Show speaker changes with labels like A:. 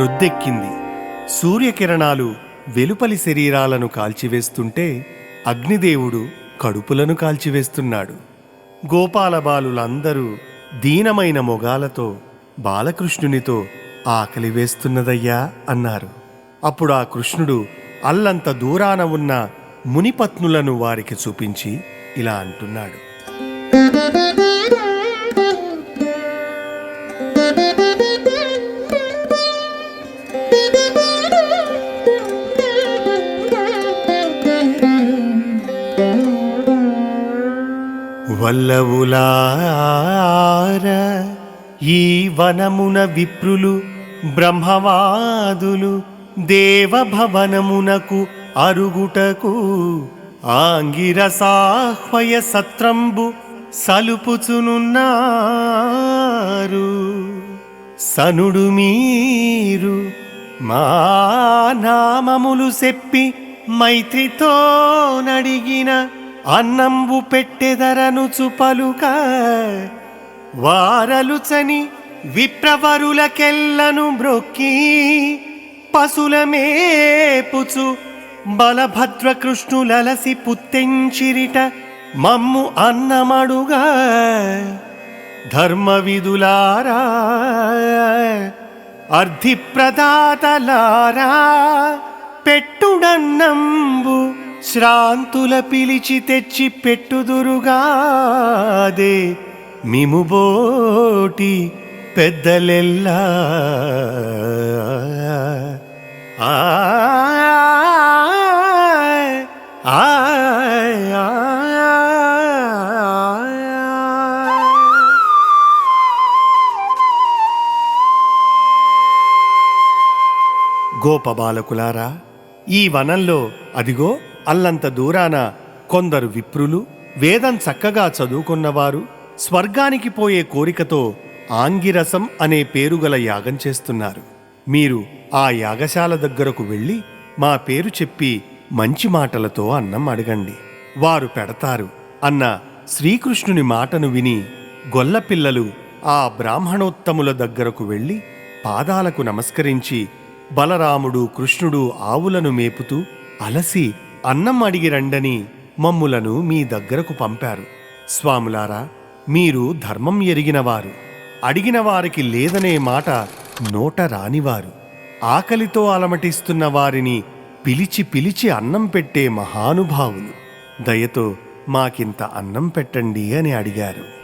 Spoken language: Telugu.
A: ప్రొద్దెక్కింది సూర్యకిరణాలు వెలుపలి శరీరాలను కాల్చివేస్తుంటే అగ్నిదేవుడు కడుపులను కాల్చివేస్తున్నాడు. గోపాలబాలులందరూ దీనమైన మొగాలతో బాలకృష్ణునితో ఆకలి వేస్తున్నదయ్యా అన్నారు. అప్పుడు ఆ కృష్ణుడు అల్లంత దూరాన ఉన్న మునిపత్నులను వారికి చూపించి ఇలా అంటున్నాడు. వల్లవులార ఈ వనమున విప్రులు బ్రహ్మవాదులు దేవభవనమునకు అరుగుటకు ఆంగిరసాహ్వయ సత్రంబు సలుపుచునున్నారు. సనుడు మీరు మా నామములు చెప్పి మైత్రితో నడిగిన అన్నంబు పెట్టెదరను చుపలుక వారలుచని విప్రవరులకెల్లను బ్రొక్కి పశులమేపుచు బలభద్రకృష్ణులలసి పుత్తెంచిరిట మమ్ము అన్నమడుగా ధర్మవిధులారా అర్ధిప్రదాతలారా. పెట్టుడన్నంబు శ్రాంతుల పిలిచి తెచ్చి పెట్టుదురుగాదే మిముబోటి పెద్దలెల్లా. ఆ గోపబాలకులారా ఈ వనంలో అదిగో అల్లంత దూరాన కొందరు విప్రులు వేదం చక్కగా చదువుకున్నవారు స్వర్గానికి పోయే కోరికతో ఆంగిరసం అనే పేరుగల యాగం చేస్తున్నారు. మీరు ఆ యాగశాల దగ్గరకు వెళ్ళి మా పేరు చెప్పి మంచి మాటలతో అన్నం అడగండి. వారు పెడతారు అన్న శ్రీకృష్ణుని మాటను విని గొల్లపిల్లలు ఆ బ్రాహ్మణోత్తముల దగ్గరకు వెళ్ళి పాదాలకు నమస్కరించి బలరాముడు కృష్ణుడు ఆవులను మేపుతూ అలసి అన్నం అడిగి రండని మమ్ములను మీ దగ్గరకు పంపారు. స్వాములారా మీరు ధర్మం ఎరిగినవారు. అడిగిన వారికి లేదనే మాట నోట రానివారు. ఆకలితో అలమటిస్తున్న వారిని పిలిచి పిలిచి అన్నం పెట్టే మహానుభావులు. దయతో మాకింత అన్నం పెట్టండి అని అడిగారు.